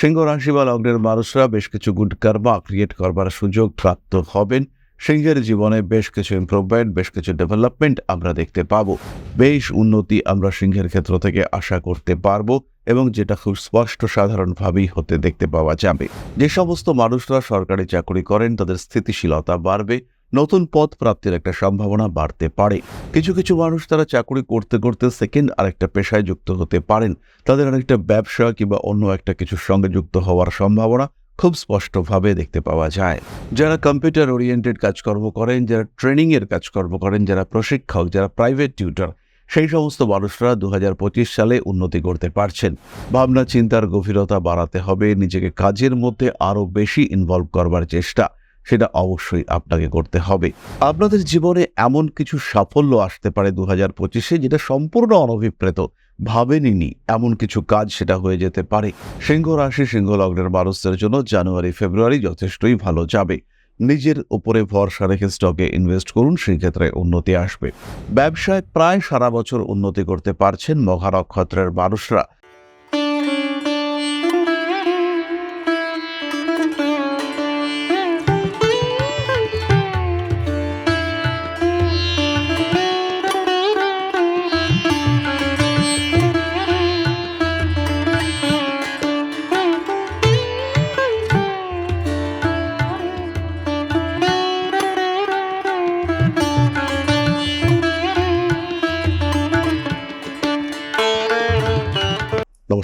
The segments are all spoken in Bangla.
সিংহ রাশি বা লগ্নের মানুষরা বেশ কিছু গুড কর্মা ক্রিয়েট করবার সুযোগ প্রাপ্ত হবেন। সিংহের জীবনে বেশ কিছু ইমপ্রুভমেন্ট বেশ কিছু ডেভেলপমেন্ট আমরা দেখতে পাবো। বেশ উন্নতি আমরা সিংহের ক্ষেত্র থেকে আশা করতে পারব এবং যেটা খুব স্পষ্ট সাধারণভাবেই হতে দেখতে পাওয়া যাবে। যে সমস্ত মানুষরা সরকারি চাকরি করেন, তাদের স্থিতিশীলতা বাড়বে নতুন পদ প্রাপ্তির একটা সম্ভাবনা বাড়তে পারে। কিছু কিছু মানুষ তারা চাকরি করতে করতে সেকেন্ড আরেকটা পেশায় যুক্ত হতে পারেন। তাদের আরেকটা ব্যবসা কিংবা অন্য একটা কিছুর সঙ্গে যুক্ত হওয়ার সম্ভাবনা খুব স্পষ্টভাবে দেখতে পাওয়া যায়। যারা কম্পিউটার ওরিয়েন্টেড কাজকর্ম করেন, যারা ট্রেনিংয়ের কাজকর্ম করেন, যারা প্রশিক্ষক, যারা প্রাইভেট টিউটর সেই সমস্ত মানুষরা দু হাজার পঁচিশ সালে উন্নতি করতে পারছেন। ভাবনা, চিন্তার গভীরতা বাড়াতে হবে, নিজেকে কাজের মধ্যে আরও বেশি ইনভলভ করবার চেষ্টা। সেটা অবশ্যই আপনাকে করতে হবে। আপনাদের জীবনে এমন কিছু সাফল্য আসতে পারে দু হাজার পঁচিশে যেটা সম্পূর্ণ অনভিপ্রেত। ভাবেনি এমন কিছু কাজ সেটা হয়ে যেতে পারে। সিংহ রাশি, সিংহ লগ্নের মানুষদের জন্য জানুয়ারি, ফেব্রুয়ারি যথেষ্টই ভালো যাবে। নিজের উপরে ভরসা রেখে স্টকে ইনভেস্ট করুন, সেই ক্ষেত্রে উন্নতি আসবে। ব্যবসায় প্রায় সারা বছর উন্নতি করতে পারছেন মঘা নক্ষত্রের মানুষরা।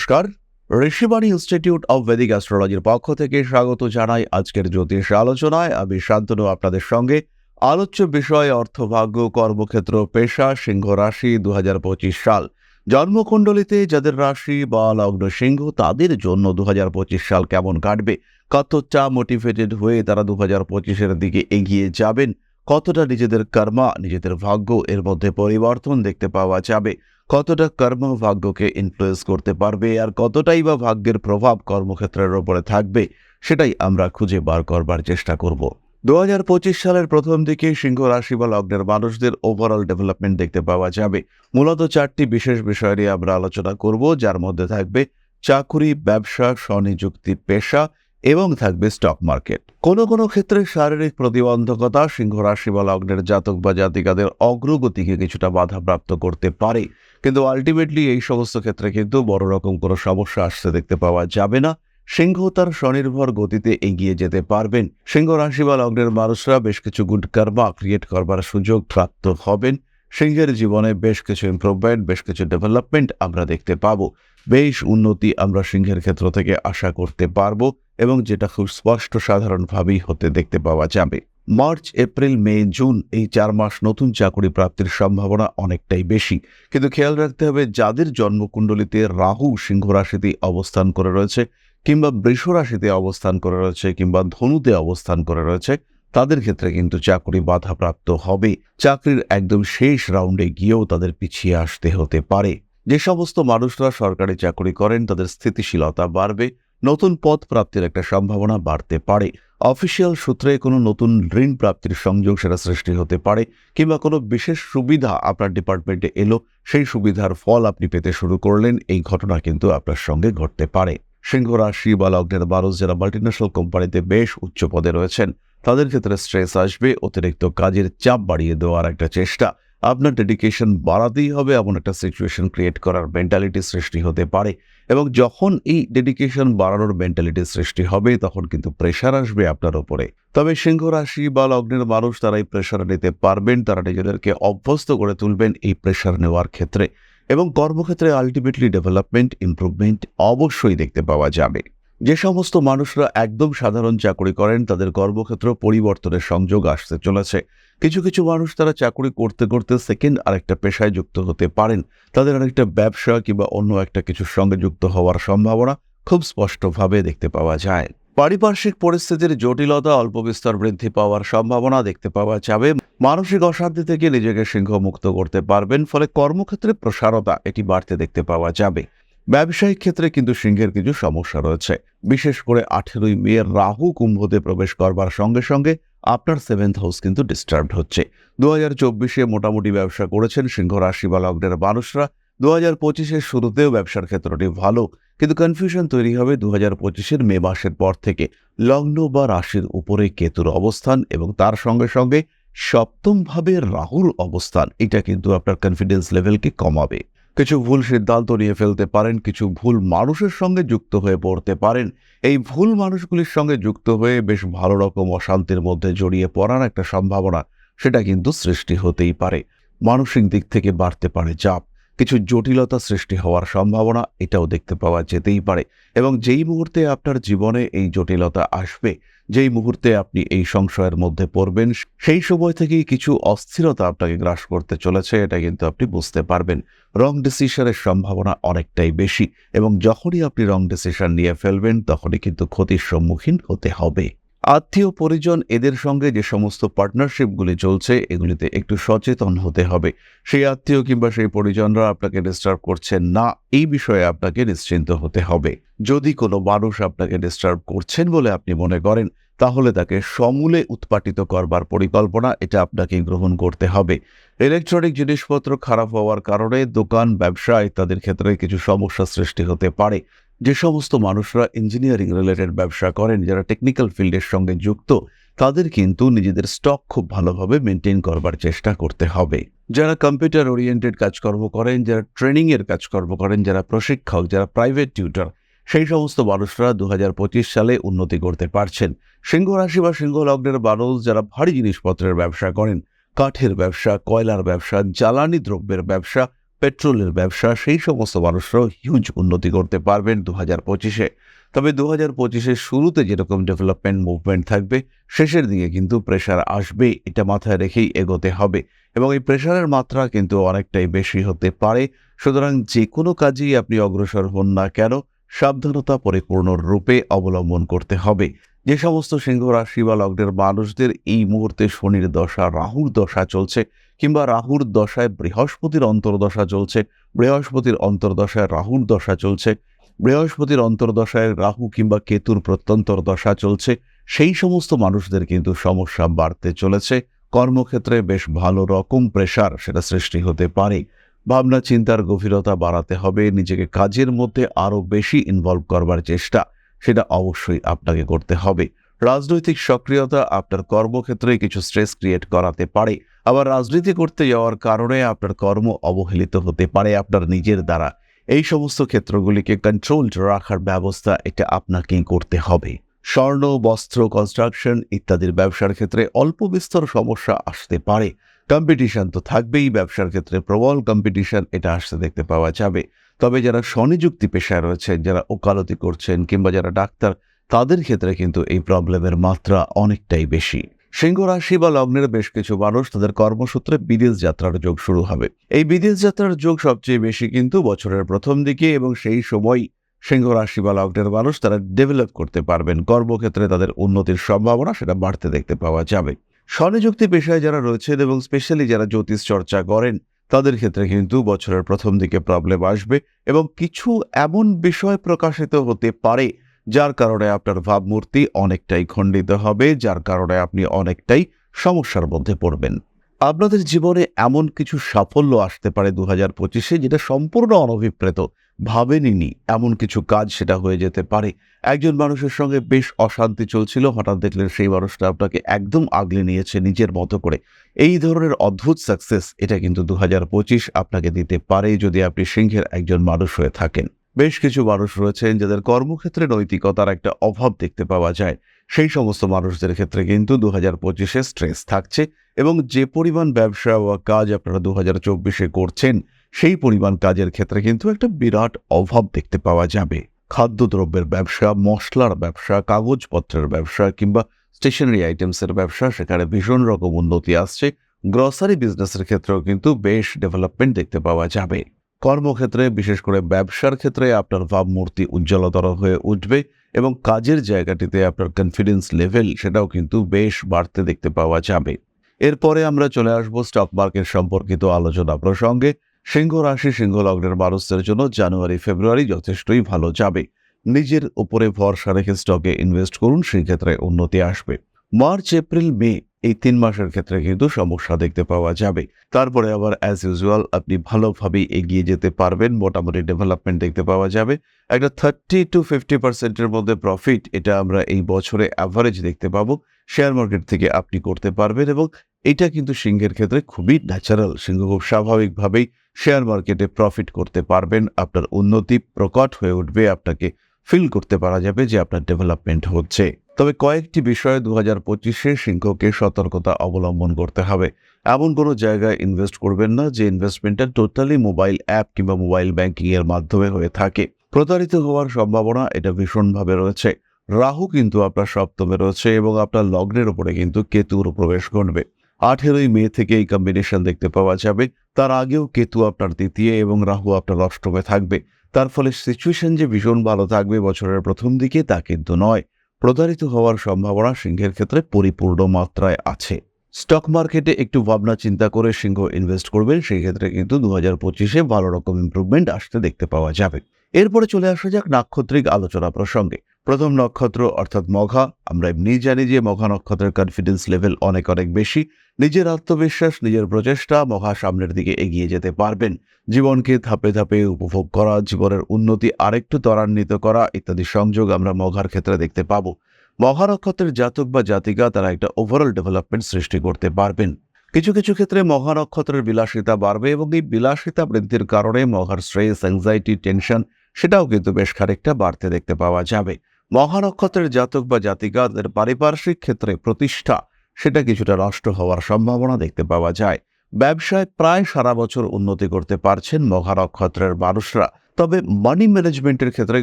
নমস্কার। ঋষিবাণী ইনস্টিটিউট অব ভেদিক অ্যাস্ট্রোলজির পক্ষ থেকে স্বাগত জানাই আজকের জ্যোতিষ আলোচনায়। আমি শান্তনু, আপনাদের সঙ্গে। আলোচ্য বিষয়, অর্থভাগ্য, কর্মক্ষেত্র, পেশা, সিংহ রাশি দুহাজার পঁচিশ সাল। জন্মকুণ্ডলিতে যাদের রাশি বা লগ্ন সিংহ, তাদের জন্য দু হাজার পঁচিশ সাল কেমন কাটবে? কতটা মোটিভেটেড হয়ে তারা দু পঁচিশের দিকে এগিয়ে যাবেন? কতটা নিজেদের কর্মা, নিজেদের ভাগ্য, এর মধ্যে পরিবর্তন দেখতে পাওয়া যাবে? কতটা কর্ম ভাগ্যকে ইনফ্লুয়েস করতে পারবে আর কতটাই বা ভাগ্যের প্রভাব কর্মক্ষেত্রের ওপরে থাকবে, সেটাই আমরা খুঁজে বার করবার চেষ্টা করব। দুহাজার পঁচিশ সালের প্রথম দিকে সিংহ রাশি বা লগ্নের মানুষদের ওভারঅল ডেভেলপমেন্ট দেখতে পাওয়া যাবে। মূলত চারটি বিশেষ বিষয় নিয়ে আমরা আলোচনা করব, যার মধ্যে থাকবে চাকুরি, ব্যবসা, স্বনিযুক্তি, পেশা এবং থাকবে স্টক মার্কেট কোনো কোনো ক্ষেত্রে শারীরিক প্রতিবন্ধকতা সিংহ রাশি বা লগ্নের জাতক বা জাতিকাদের অগ্রগতিকে কিছুটা বাধাপ্রাপ্ত করতে পারে। কিন্তু আলটিমেটলি এই সমস্ত ক্ষেত্রে কিন্তু বড় রকম কোনো সমস্যা আসতে দেখতে পাওয়া যাবে না। সিংহ তার স্বনির্ভর গতিতে এগিয়ে যেতে পারবেন। সিংহ রাশি বা লগ্নের মানুষরা বেশ কিছু গুড কর্মা ক্রিয়েট করবার সুযোগ প্রাপ্ত হবেন। সিংহের জীবনে বেশ কিছু ইমপ্রুভমেন্ট বেশ কিছু ডেভেলপমেন্ট আমরা দেখতে পাব। বেশ উন্নতি আমরা সিংহের ক্ষেত্র থেকে আশা করতে পারব এবং যেটা খুব স্পষ্ট সাধারণভাবেই হতে দেখতে পাওয়া যাবে। মার্চ, এপ্রিল, মে, জুন এই চার মাস নতুন চাকরি প্রাপ্তির সম্ভাবনা অনেকটাই বেশি। কিন্তু খেয়াল রাখতে হবে, যাদের জন্মকুণ্ডলিতে রাহু সিংহ রাশিতে অবস্থান করে রয়েছে কিংবা বৃষ রাশিতে অবস্থান করে রয়েছে কিংবা ধনুতে অবস্থান করে রয়েছে, তাদের ক্ষেত্রে কিন্তু চাকরি বাধাপ্রাপ্ত হবে চাকরির একদম শেষ রাউন্ডে গিয়েও তাদের পিছিয়ে আসতে হতে পারে। যে সমস্ত মানুষরা সরকারি চাকরি করেন, তাদের স্থিতিশীলতা বাড়বে, নতুন পদ প্রাপ্তির একটা সম্ভাবনা বাড়তে পারে। অফিসিয়াল সূত্রে কোনো নতুন ঋণ প্রাপ্তির সংযোগ সেটা সৃষ্টি হতে পারে কিংবা কোনো বিশেষ সুবিধা আপনার ডিপার্টমেন্টে এলো, সেই সুবিধার ফল আপনি পেতে শুরু করলেন, এই ঘটনা কিন্তু আপনার সঙ্গে ঘটতে পারে। সিংহ রাশি বা লগ্নের মানুষ যারা মাল্টিন্যাশনাল কোম্পানিতে বেশ উচ্চ পদে রয়েছেন, তাদের ক্ষেত্রে স্ট্রেস আসবে, অতিরিক্ত কাজের চাপ বাড়িয়ে দেওয়ার একটা চেষ্টা। আপনার ডেডিকেশন বাড়াতেই হবে, এমন একটা সিচুয়েশন ক্রিয়েট করার মেন্টালিটি সৃষ্টি হতে পারে। এবং যখন এই ডেডিকেশন বাড়ানোর মেন্টালিটি সৃষ্টি হবে, তখন কিন্তু প্রেশার আসবে আপনার ওপরে তবে সিংহ রাশি বা লগ্নের মানুষ তারা এই প্রেশার নিতে পারবেন, তারা নিজেদেরকে অভ্যস্ত করে তুলবেন এই প্রেশার নেওয়ার ক্ষেত্রে। এবং কর্মক্ষেত্রে আলটিমেটলি ডেভেলপমেন্ট ইমপ্রুভমেন্ট অবশ্যই দেখতে পাওয়া যাবে। যে সমস্ত মানুষরা একদম সাধারণ চাকরি করেন, তাদের কর্মক্ষেত্র পরিবর্তনের সংযোগ আসতে চলেছে। কিছু কিছু মানুষ তারা চাকরি করতে করতে সেকেন্ড আরেকটা পেশায় যুক্ত হতে পারেন। তাদের আরেকটা ব্যবসা কিংবা অন্য একটা কিছুর সঙ্গে যুক্ত হওয়ার সম্ভাবনা খুব স্পষ্টভাবে দেখতে পাওয়া যায়। পারিপার্শ্বিক পরিস্থিতির জটিলতা অল্প বিস্তর বৃদ্ধি পাওয়ার সম্ভাবনা দেখতে পাওয়া যাবে। মানসিক অশান্তি থেকে নিজেকে সিংহমুক্ত করতে পারবেন, ফলে কর্মক্ষেত্রে প্রসারতা এটি বাড়তে দেখতে পাওয়া যাবে। ব্যবসায়িক ক্ষেত্রে কিন্তু সিংহের কিছু সমস্যা রয়েছে। বিশেষ করে আঠেরোই মে রাহু কুম্ভতে প্রবেশ করবার সঙ্গে সঙ্গে আপনার সেভেন্থ হাউস কিন্তু ডিস্টার্বড হচ্ছে। দু হাজার চব্বিশে মোটামুটি ব্যবসা করেছেন সিংহ রাশি বা লগ্নের মানুষরা। দু হাজার পঁচিশের শুরুতেও ব্যবসার ক্ষেত্রটি ভালো, কিন্তু কনফিউশন তৈরি হবে দু হাজার পঁচিশের মে মাসের পর থেকে। লগ্ন বা রাশির উপরে কেতুর অবস্থান এবং তার সঙ্গে সঙ্গে সপ্তমভাবে রাহুর অবস্থান, এটা কিন্তু আপনার কনফিডেন্স লেভেলকে কমাবে। কিছু ভুল সিদ্ধান্ত নিয়ে ফেলতে পারেন, কিছু ভুল মানুষের সঙ্গে যুক্ত হয়ে পড়তে পারেন। এই ভুল মানুষগুলির সঙ্গে যুক্ত হয়ে বেশ ভালো রকম অশান্তির মধ্যে জড়িয়ে পড়ার একটা সম্ভাবনা, সেটা কিন্তু সৃষ্টি হতেই পারে। মানসিক দিক থেকে বাড়তে পারে চাপ। কিছু জটিলতা সৃষ্টি হওয়ার সম্ভাবনা এটাও দেখতে পাওয়া যেতেই পারে। এবং যেই মুহূর্তে আপনার জীবনে এই জটিলতা আসবে, যেই মুহূর্তে আপনি এই সংশয়ের মধ্যে পড়বেন, সেই সময় থেকেই কিছু অস্থিরতা আপনাকে গ্রাস করতে চলেছে, এটা কিন্তু আপনি বুঝতে পারবেন। রং ডিসিশনের সম্ভাবনা অনেকটাই বেশি এবং যখনই আপনি রং ডিসিশন নিয়ে ফেলবেন, তখনই কিন্তু ক্ষতির সম্মুখীন হতে হবে। আত্মীয় পরিজন এদের সঙ্গে যে সমস্ত পার্টনারশিপগুলি চলছে, এগুলিতে একটু সচেতন হতে হবে। সেই আত্মীয় কিংবা সেই পরিজনরা আপনাকে ডিস্টার্ব করছেন না, এই বিষয়ে আপনাকে নিশ্চিন্ত হতে হবে। যদি কোনো মানুষ আপনাকে ডিস্টার্ব করছেন বলে আপনি মনে করেন, তাহলে তাকে সমূলে উৎপাটিত করবার পরিকল্পনা এটা আপনাকে গ্রহণ করতে হবে। ইলেকট্রনিক জিনিসপত্র খারাপ হওয়ার কারণে দোকান ব্যবসা ইত্যাদির ক্ষেত্রে কিছু সমস্যা সৃষ্টি হতে পারে। যে সমস্ত মানুষরা ইঞ্জিনিয়ারিং রিলেটেড ব্যবসা করেন, যারা টেকনিক্যাল ফিল্ডের সঙ্গে যুক্ত, তাদের কিন্তু নিজেদের স্টক খুব ভালোভাবে মেনটেন করবার চেষ্টা করতে হবে। যারা কম্পিউটার ওরিয়েন্টেড কাজকর্ম করেন, যারা ট্রেনিংয়ের কাজকর্ম করেন, যারা প্রশিক্ষক, যারা প্রাইভেট টিউটর সেই সমস্ত মানুষরা দু হাজার পঁচিশ সালে উন্নতি করতে পারছেন। সিংহ রাশি বা সিংহ লগ্নের মানুষ যারা ভারী জিনিসপত্রের ব্যবসা করেন, কাঠের ব্যবসা, কয়লার ব্যবসা, জ্বালানি দ্রব্যের ব্যবসা পেট্রোলের ব্যবসা, সেই সমস্ত মানুষরাও হিউজ উন্নতি করতে পারবেন দু হাজার পঁচিশে। তবে দু হাজার পঁচিশের শুরুতে যেরকম ডেভেলপমেন্ট মুভমেন্ট থাকবে, শেষের দিকে কিন্তু প্রেশার আসবে, এটা মাথায় রেখেই এগোতে হবে। এবং এই প্রেশারের মাত্রা কিন্তু অনেকটাই বেশি হতে পারে। সুতরাং যে কোনো কাজেই আপনি অগ্রসর হন না কেন, সাবধানতা পরিপূর্ণ রূপে অবলম্বন করতে হবে। যে সমস্ত সিংহ রাশি বা লগ্নের মানুষদের এই মুহূর্তে শনির দশা, রাহুর দশা চলছে কিংবা রাহুর দশায় বৃহস্পতির অন্তর্দশা চলছে, বৃহস্পতির অন্তর্দশায় রাহুর দশা চলছে, বৃহস্পতির অন্তর্দশায় রাহু কিংবা কেতুর প্রত্যন্তর দশা চলছে, সেই সমস্ত মানুষদের কিন্তু সমস্যা বাড়তে চলেছে। কর্মক্ষেত্রে বেশ ভালো রকম প্রেশার সেটা সৃষ্টি হতে পারে। ভাবনা চিন্তার গভীরতা বাড়াতে হবে, নিজেকে কাজের মধ্যে আরও বেশি ইনভলভ করবার চেষ্টা। সেটা অবশ্যই আপনাকে করতে হবে। রাজনৈতিক সক্রিয়তা আপনার কর্মক্ষেত্রে কিছু স্ট্রেস ক্রিয়েট করাতে পারে। আবার রাজনীতি করতে যাওয়ার কারণে আপনার কর্ম অবহেলিত হতে পারে আপনার নিজের দ্বারা। এই সমস্ত ক্ষেত্রগুলিকে কন্ট্রোলড রাখার ব্যবস্থা এটা আপনাকেই করতে হবে। স্বর্ণ, বস্ত্র কনস্ট্রাকশন ইত্যাদির ব্যবসার ক্ষেত্রে অল্প বিস্তর সমস্যা আসতে পারে। কম্পিটিশন তো থাকবেই, ব্যবসার ক্ষেত্রে প্রবল কম্পিটিশন এটা আসতে দেখতে পাওয়া যাবে। তবে যারা স্বনিযুক্তি পেশায় রয়েছেন যারা ওকালতি করছেন কিংবা যারা ডাক্তার, তাদের ক্ষেত্রে কিন্তু এই প্রবলেমের মাত্রা অনেকটাই বেশি। সিংহ রাশি বা লগ্নের বেশ কিছু মানুষ তাদের কর্মসূত্রে বিদেশ যাত্রার যোগ শুরু হবে। এই বিদেশ যাত্রার যোগ সবচেয়ে বেশি কিন্তু বছরের প্রথম দিকে এবং সেই সময় সিংহ রাশি বা লগ্নের মানুষ তারা ডেভেলপ করতে পারবেন। কর্মক্ষেত্রে তাদের উন্নতির সম্ভাবনা সেটা বাড়তে দেখতে পাওয়া যাবে। স্বনিযুক্তি পেশায় যারা রয়েছেন এবং স্পেশালি যারা জ্যোতিষ চর্চা করেন তাদের ক্ষেত্রে কিন্তু বছরের প্রথম দিকে প্রবলেম আসবে এবং কিছু এমন বিষয় প্রকাশিত হতে পারে, যার কারণে আপনার ভাবমূর্তি অনেকটাই খণ্ডিত হবে, যার কারণে আপনি অনেকটাই সমস্যার মধ্যে পড়বেন। আপনাদের জীবনে এমন কিছু সাফল্য আসতে পারে দু হাজার পঁচিশে যেটা সম্পূর্ণ অনভিপ্রেত। ভাবেনি এমন কিছু কাজ সেটা হয়ে যেতে পারে। একজন মানুষের সঙ্গে বেশ অশান্তি চলছিল, হঠাৎ দেখলেন সেই মানুষটা আপনাকে একদম আগলে নিয়েছে নিজের মতো করে। এই ধরনের অদ্ভুত সাকসেস এটা কিন্তু দু হাজার পঁচিশ আপনাকে দিতে পারে যদি আপনি সিংহের একজন মানুষ হয়ে থাকেন। বেশ কিছু মানুষ রয়েছেন যাদের কর্মক্ষেত্রে নৈতিকতার একটা অভাব দেখতে পাওয়া যায়। সেই সমস্ত মানুষদের ক্ষেত্রে কিন্তু দু হাজার পঁচিশে স্ট্রেস থাকছে এবং যে পরিমাণ ব্যবসা বা কাজ আপনারা দু হাজার চব্বিশে করছেন সেই পরিমাণ কাজের ক্ষেত্রে কিন্তু একটা বিরাট অভাব দেখতে পাওয়া যাবে। খাদ্যদ্রব্যের ব্যবসা, মশলার ব্যবসা, কাগজপত্রের ব্যবসা কিংবা স্টেশনারি আইটেমসের ব্যবসা, সেখানে ভীষণ রকম উন্নতি আসছে। গ্রসারি বিজনেসের ক্ষেত্রেও কিন্তু বেশ ডেভেলপমেন্ট দেখতে পাওয়া যাবে। কর্মক্ষেত্রে, বিশেষ করে ব্যবসার ক্ষেত্রে, আপনার ভাবমূর্তি উজ্জ্বলতর হয়ে উঠবে এবং কাজের জায়গাটিতে আপনার কনফিডেন্স লেভেল সেটাও কিন্তু বেশ বাড়তে দেখতে পাওয়া যাবে। এরপরে আমরা চলে আসব স্টক মার্কেট সম্পর্কিত আলোচনা প্রসঙ্গে। সিংহ রাশি সিংহ লগ্নের মানুষদের জন্য জানুয়ারি, ফেব্রুয়ারি যথেষ্টই ভালো যাবে। নিজের উপরে ভরসা রেখে স্টকে ইনভেস্ট করুন সেই ক্ষেত্রে উন্নতি আসবে। মার্চ, এপ্রিল, মে এই তিন মাসের ক্ষেত্রে কিন্তু সমস্যা দেখতে পাওয়া যাবে। তারপরে আবার অ্যাজ ইউজুয়াল আপনি ভালোভাবে এগিয়ে যেতে পারবেন, মোটামুটি ডেভেলপমেন্ট দেখতে পাওয়া যাবে। একটা থার্টি টু ফিফটি পার্সেন্টের মধ্যে প্রফিট এটা আমরা এই বছরে অ্যাভারেজ দেখতে পাবো। শেয়ার মার্কেট থেকে আপনি করতে পারবেন এবং এটা কিন্তু সিংহের ক্ষেত্রে খুবই ন্যাচারাল সিংহ খুব স্বাভাবিকভাবেই শেয়ার মার্কেটে প্রফিট করতে পারবেন, আপনার উন্নতি প্রকট হয়ে উঠবে, আপনাকে ফিল করতে পারা যাবে যে আপনার ডেভেলপমেন্ট হচ্ছে। তবে কয়েকটি বিষয়ে দু হাজার পঁচিশে সিংহকে সতর্কতা অবলম্বন করতে হবে। এমন কোনো জায়গায় ইনভেস্ট করবেন না যে ইনভেস্টমেন্টটা টোটালি মোবাইল অ্যাপ কিংবা মোবাইল ব্যাংকিং এর মাধ্যমে হয়ে থাকে। প্রতারিত হওয়ার সম্ভাবনা এটা ভীষণভাবে রয়েছে। রাহু কিন্তু আপনার সপ্তমে রয়েছে এবং আপনার লগ্নের উপরে কিন্তু কেতুর প্রবেশ ঘটবে। আঠেরোই মে থেকে এই কম্বিনেশন দেখতে পাওয়া যাবে। তার আগেও কেতু আপনার তৃতীয় এবং রাহু আপনার অষ্টমে থাকবে। তার ফলে সিচুয়েশন যে ভীষণ ভালো থাকবে বছরের প্রথম দিকে তা কিন্তু নয়। প্রতারিত হওয়ার সম্ভাবনা সিংহের ক্ষেত্রে পরিপূর্ণ মাত্রায় আছে। স্টক মার্কেটে একটু ভাবনা চিন্তা করে সিংহ ইনভেস্ট করবেন সেই ক্ষেত্রে কিন্তু দু হাজার পঁচিশে ভালো রকম ইম্প্রুভমেন্ট আসতে দেখতে পাওয়া যাবে। এরপরে চলে আসা যাক নাক্ষত্রিক আলোচনা প্রসঙ্গে। প্রথম নক্ষত্র অর্থাৎ মঘা, আমরা এমনি জানি যে মঘা নক্ষত্রের কনফিডেন্স লেভেল অনেক অনেক বেশি। নিজের আত্মবিশ্বাস, নিজের প্রচেষ্টা মঘা সামনের দিকে এগিয়ে যেতে পারবেন। জীবনকে ধাপে ধাপে উপভোগ করা, জীবনের উন্নতি আরেকটু ত্বরান্বিত করা ইত্যাদি সংযোগ আমরা মঘার ক্ষেত্রে দেখতে পাবো। মঘা নক্ষত্রের জাতক বা জাতিকা তারা একটা ওভারঅল ডেভেলপমেন্ট সৃষ্টি করতে পারবেন। কিছু কিছু ক্ষেত্রে মহা নক্ষত্রের বিলাসিতা বাড়বে এবং এই বিলাসিতা বৃদ্ধির কারণে মহার স্ট্রেস অ্যাংজাইটি টেনশন সেটাও কিন্তু বেশ খানিকটা বাড়তে দেখতে পাওয়া যাবে। মহা নক্ষত্রের জাতক বা জাতিকা তাদের পারিপার্শ্বিক ক্ষেত্রে প্রতিষ্ঠা, সেটা কিছুটা নষ্ট হওয়ার সম্ভাবনা দেখতে পাওয়া যায়। ব্যবসায় প্রায় সারা বছর উন্নতি করতে পারছেন মহা নক্ষত্রের মানুষরা। তবে মানি ম্যানেজমেন্টের ক্ষেত্রে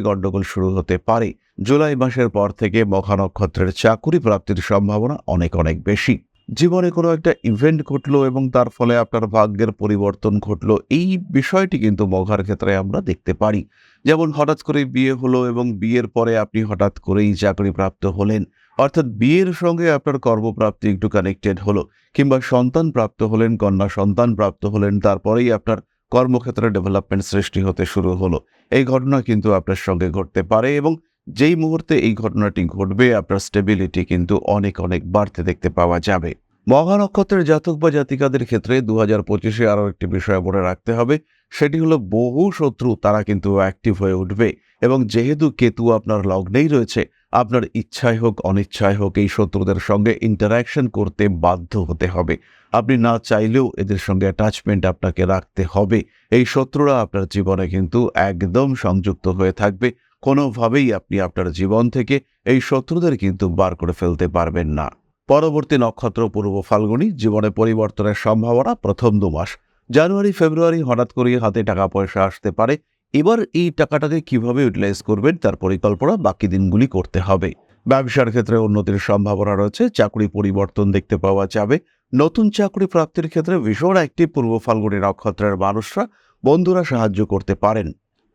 গণ্ডগোল শুরু হতে পারে। জুলাই মাসের পর থেকে মহা নক্ষত্রের চাকুরি প্রাপ্তির সম্ভাবনা অনেক অনেক বেশি। জীবনে কোনো একটা ইভেন্ট ঘটলো এবং তার ফলে আপনার ভাগ্যের পরিবর্তন ঘটলো, এই বিষয়টি কিন্তু মঘার ক্ষেত্রে আমরা দেখতে পারি। যেমন হঠাৎ করে বিয়ে হলো এবং বিয়ের পরে আপনি হঠাৎ করেই চাকরি প্রাপ্ত হলেন, অর্থাৎ বিয়ের সঙ্গে আপনার কর্মপ্রাপ্তি একটু কানেক্টেড হলো কিংবা সন্তান প্রাপ্ত হলেন, কন্যা সন্তান প্রাপ্ত হলেন, তারপরেই আপনার কর্মক্ষেত্রে ডেভেলপমেন্ট সৃষ্টি হতে শুরু হলো। এই ঘটনা কিন্তু আপনার সঙ্গে ঘটতে পারে এবং যেই মুহূর্তে এই ঘটনাটি ঘটবে, আপনার স্টেবিলিটি কিন্তু অনেক অনেক বাড়তে দেখতে পাওয়া যাবে। মহা নক্ষত্রের জাতক বা জাতিকাদের ক্ষেত্রে দু হাজার পঁচিশে আরও একটি বিষয় মনে রাখতে হবে। সেটি হলো বহু শত্রু তারা কিন্তু অ্যাক্টিভ হয়ে উঠবে। এবং যেহেতু কেতু আপনার লগ্নেই রয়েছে, আপনার ইচ্ছায় হোক অনিচ্ছায় হোক, এই শত্রুদের সঙ্গে ইন্টারাকশন করতে বাধ্য হতে হবে। আপনি না চাইলেও এদের সঙ্গে অ্যাটাচমেন্ট আপনাকে রাখতে হবে। এই শত্রুরা আপনার জীবনে কিন্তু একদম সংযুক্ত হয়ে থাকবে। কোনোভাবেই আপনি আপনার জীবন থেকে এই শত্রুদের কিন্তু বার করে ফেলতে পারবেন না। পরবর্তী নক্ষত্র পূর্ব ফাল্গুনি, জীবনে পরিবর্তনের সম্ভাবনা প্রথম দু মাস জানুয়ারি, ফেব্রুয়ারি হঠাৎ করে হাতে টাকা পয়সা আসতে পারে। এবার এই টাকাটাকে কীভাবে ইউটিলাইজ করবেন তার পরিকল্পনা বাকি দিনগুলি করতে হবে। ব্যবসার ক্ষেত্রে উন্নতির সম্ভাবনা রয়েছে, চাকরি পরিবর্তন দেখতে পাওয়া যাবে। নতুন চাকরি প্রাপ্তির ক্ষেত্রে ভীষণ একটি পূর্ব ফাল্গুনি নক্ষত্রের মানুষরা, বন্ধুরা সাহায্য করতে পারেন।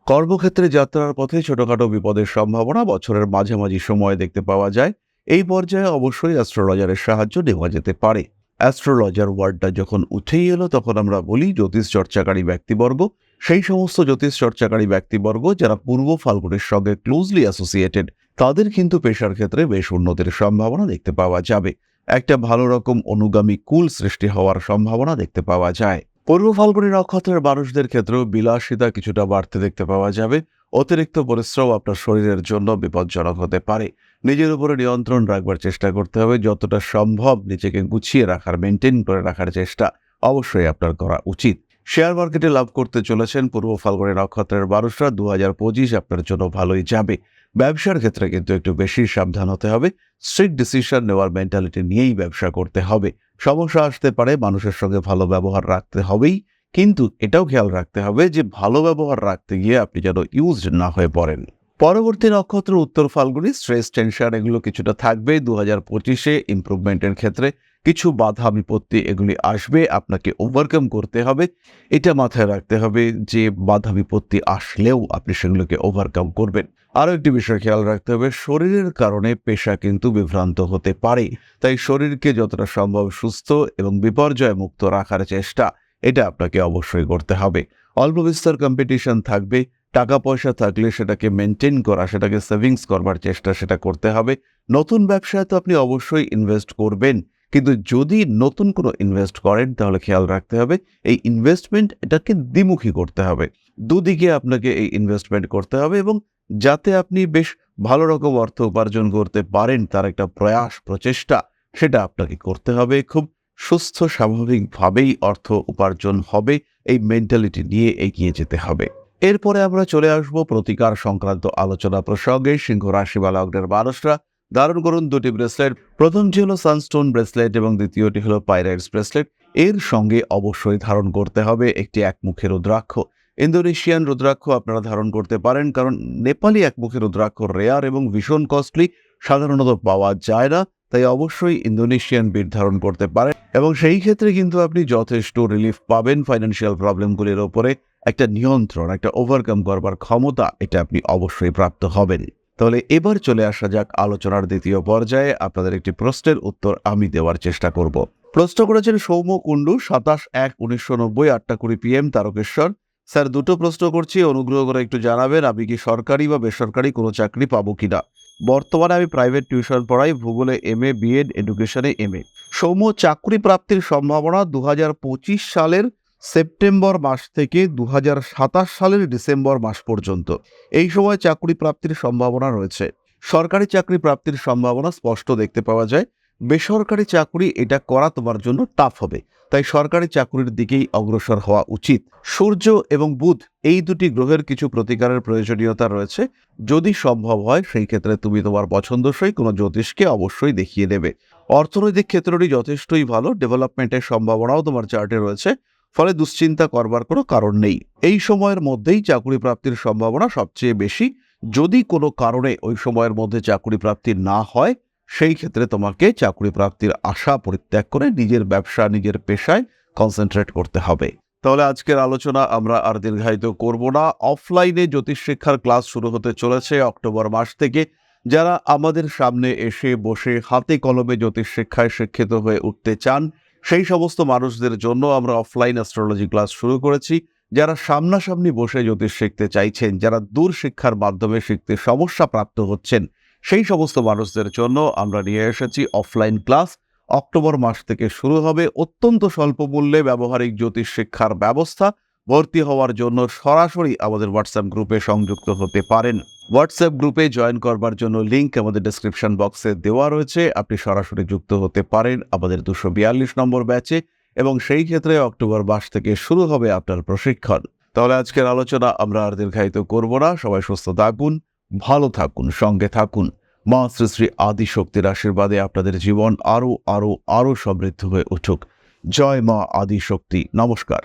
কর্মক্ষেত্রে যাত্রার পথে ছোটখাটো বিপদের সম্ভাবনা বছরের মাঝামাঝি সময়ে দেখতে পাওয়া যায়। এই পর্যায়ে অবশ্যই অ্যাস্ট্রোলজারের সাহায্য নেওয়া যেতে পারে। অ্যাস্ট্রোলজার ওয়ার্ডটা যখন উঠেই এলো, তখন আমরা বলি জ্যোতিষ চর্চাকারী ব্যক্তিবর্গ। সেই সমস্ত জ্যোতিষ চর্চাকারী ব্যক্তিবর্গ যারা পূর্ব ফাল্গুনের সঙ্গে ক্লোজলি অ্যাসোসিয়েটেড তাদের কিন্তু পেশার ক্ষেত্রে বেশ উন্নতির সম্ভাবনা দেখতে পাওয়া যাবে। একটা ভালো রকম অনুগামী কুল সৃষ্টি হওয়ার সম্ভাবনা দেখতে পাওয়া যায়। পূর্ব ফাল্গুনী নক্ষত্রের মানুষদের ক্ষেত্রেও বিলাসিতা কিছুটা বাড়তে দেখতে পাওয়া যাবে। অতিরিক্ত পরিশ্রম আপনার শরীরের জন্য বিপজ্জনক হতে পারে। নিজের উপরে নিয়ন্ত্রণ রাখবার চেষ্টা করতে হবে। যতটা সম্ভব নিজেকে গুছিয়ে রাখার মেনটেন করে রাখার চেষ্টা অবশ্যই আপনার করা উচিত। শেয়ার মার্কেটে লাভ করতে চলেছেন পূর্ব ফাল্গুনি নক্ষত্রের মানুষরা। দু হাজার পঁচিশ আপনার জন্য ভালোই যাবে। ব্যবসার ক্ষেত্রে কিন্তু একটু বেশি সাবধান হতে হবে। স্ট্রিক্ট ডিসিশন নেওয়ার মেন্টালিটি নিয়েই ব্যবসা করতে হবে। সমস্যা আসতে পারে, মানুষের সঙ্গে ভালো ব্যবহার রাখতে হবেই। কিন্তু এটাও খেয়াল রাখতে হবে যে, ভালো ব্যবহার রাখতে গিয়ে আপনি যেন ইউজড না হয়ে পড়েন। পরবর্তী নক্ষত্র উত্তর ফাল্গুনি স্ট্রেস টেনশন এগুলো কিছুটা থাকবে। দু হাজার পঁচিশে ইম্প্রুভমেন্টের ক্ষেত্রে কিছু বাধা বিপত্তি এগুলি আসবে। আপনাকে ওভারকাম করতে হবে। এটা মাথায় রাখতে হবে যে বাধা বিপত্তি আসলেও আপনি সেগুলোকে ওভারকাম করবেন। আরও একটি বিষয় খেয়াল রাখতে হবে, শরীরের কারণে পেশা কিন্তু বিভ্রান্ত হতে পারে। তাই শরীরকে যতটা সম্ভব সুস্থ এবং বিপর্যয় মুক্ত রাখার চেষ্টা, এটা আপনাকে অবশ্যই করতে হবে। অল্প বিস্তর কম্পিটিশন থাকবে টাকা পয়সা থাকলে সেটাকে মেনটেন করা, সেটাকে সেভিংস করবার চেষ্টা সেটা করতে হবে। নতুন ব্যবসায় তো আপনি অবশ্যই ইনভেস্ট করবেন, কিন্তু যদি নতুন কোনো ইনভেস্ট করেন তাহলে খেয়াল রাখতে হবে, এই ইনভেস্টমেন্ট এটাকে দ্বিমুখী করতে হবে। দুদিকে আপনাকে এই ইনভেস্টমেন্ট করতে হবে এবং যাতে আপনি বেশ ভালো রকম অর্থ উপার্জন করতে পারেন, তার একটা প্রয়াস, প্রচেষ্টা, সেটা আপনাকে করতে হবে। খুব সুস্থ, স্বাভাবিকভাবেই অর্থ উপার্জন হবে, এই মেন্টালিটি নিয়ে এগিয়ে যেতে হবে। এরপরে আমরা চলে আসব প্রতিকার সংক্রান্ত আলোচনা প্রসঙ্গে সিংহ রাশি বা লগ্নের মানুষরা। ধারণ করুন দুটি ব্রেসলেট। প্রথমটি হলো সানস্টোন ব্রেসলেট এবং দ্বিতীয়টি হলো পাইরাইটস ব্রেসলেট। এর সঙ্গে অবশ্যই ধারণ করতে হবে একটি একমুখী রুদ্রাক্ষ। ইন্দোনেশিয়ান রুদ্রাক্ষ আপনারা ধারণ করতে পারেন, কারণ নেপালি একমুখী রুদ্রাক্ষ রেয়ার এবং ভীষণ কস্টলি সাধারণত পাওয়া যায় না, তাই অবশ্যই ইন্দোনেশিয়ান বিট ধারণ করতে পারেন। এবং সেই ক্ষেত্রে কিন্তু আপনি যথেষ্ট রিলিফ পাবেন ফাইন্যান্সিয়াল প্রবলেমগুলির ওপরে। একটা নিয়ন্ত্রণ, একটা ওভারকাম করবার ক্ষমতা এটা আপনি অবশ্যই প্রাপ্ত হবেন। তাহলে এবার চলে আসা যাক আলোচনার দ্বিতীয় পর্যায়ে। আপনাদের একটি প্রশ্নের উত্তর আমি দেওয়ার চেষ্টা করব। প্রশ্ন করেছেন সৌম্য কুণ্ডু, সাতাশ এক উনিশশো নব্বই আটটা কুড়ি পিএম, তারকেশ্বর। স্যার, দুটো প্রশ্ন করছি, অনুগ্রহ করে একটু জানাবেন, আমি কি সরকারি বা বেসরকারি কোনো চাকরি পাবো কিনা? বর্তমানে আমি প্রাইভেট টিউশন পড়াই, ভূগোলে এম এ বিএড এডুকেশনে এম এ সৌম্য, চাকরি প্রাপ্তির সম্ভাবনা দু হাজার পঁচিশ সালের সেপ্টেম্বর মাস থেকে দু হাজার সাতাশ সালের ডিসেম্বর মাস পর্যন্ত। এই সময় চাকরি প্রাপ্তির সম্ভাবনা রয়েছে। সরকারি চাকরি প্রাপ্তির সম্ভাবনা স্পষ্ট দেখতে পাওয়া যায়। বেসরকারি চাকরি এটা করা তোমার জন্য টাফ হবে। তাই সরকারি চাকরির দিকেই অগ্রসর হওয়া উচিত। সূর্য এবং বুধ এই দুটি গ্রহের কিছু প্রতিকারের প্রয়োজনীয়তা রয়েছে। যদি সম্ভব হয়, সেই ক্ষেত্রে তুমি তোমার পছন্দসই কোনো জ্যোতিষকে অবশ্যই দেখিয়ে দেবে। অর্থনৈতিক ক্ষেত্রটি যথেষ্টই ভালো। ডেভেলপমেন্টের সম্ভাবনাও তোমার চার্টে রয়েছে। ফলে দুশ্চিন্তা করবার কোনো কারণ নেই। এই সময়ের মধ্যেই চাকরি প্রাপ্তির সম্ভাবনা সবচেয়ে বেশি। যদি কোনো কারণে ওই সময়ের মধ্যে চাকরি প্রাপ্তি না হয়, সেই ক্ষেত্রে তোমাকে চাকরি প্রাপ্তির আশা পরিত্যাগ করে নিজের ব্যবসা, নিজের পেশায় কনসেন্ট্রেট করতে হবে। তাহলে আজকের আলোচনা আমরা আর দীর্ঘায়িত করব না। অফলাইনে জ্যোতিষ শিক্ষার ক্লাস শুরু হতে চলেছে অক্টোবর মাস থেকে। যারা আমাদের সামনে এসে বসে হাতে কলমে জ্যোতিষ শিক্ষায় শিক্ষিত হয়ে উঠতে চান সেই সমস্ত মানুষদের জন্য আমরা অফলাইন অ্যাস্ট্রোলজি ক্লাস শুরু করেছি। যারা সামনাসামনি বসে জ্যোতিষ শিখতে চাইছেন, যারা দূর শিক্ষার মাধ্যমে শিখতে সমস্যা প্রাপ্ত হচ্ছেন, সেই সমস্ত মানুষদের জন্য আমরা নিয়ে এসেছি অফলাইন ক্লাস অক্টোবর মাস থেকে শুরু হবে অত্যন্ত স্বল্প মূল্যে ব্যবহারিক জ্যোতিষ শিক্ষার ব্যবস্থা। ভর্তি হওয়ার জন্য সরাসরি আমাদের হোয়াটসঅ্যাপ গ্রুপে সংযুক্ত হতে পারেন। হোয়াটসঅ্যাপ গ্রুপে জয়েন করবার জন্য লিঙ্ক আমাদের ডেসক্রিপশন বক্সে দেওয়া রয়েছে। আপনি সরাসরি যুক্ত হতে পারেন আমাদের দুশো বিয়াল্লিশ নম্বর ব্যাচে এবং সেই ক্ষেত্রে অক্টোবর মাস থেকে শুরু হবে আপনার প্রশিক্ষণ। তাহলে আজকের আলোচনা আমরা আর দীর্ঘায়িত করব না। সবাই সুস্থ থাকুন, ভালো থাকুন, সঙ্গে থাকুন। মা শ্রী শ্রী আদি শক্তির আশীর্বাদে আপনাদের জীবন আরও আরও আরও সমৃদ্ধ হয়ে উঠুক। জয় মা আদি শক্তি নমস্কার।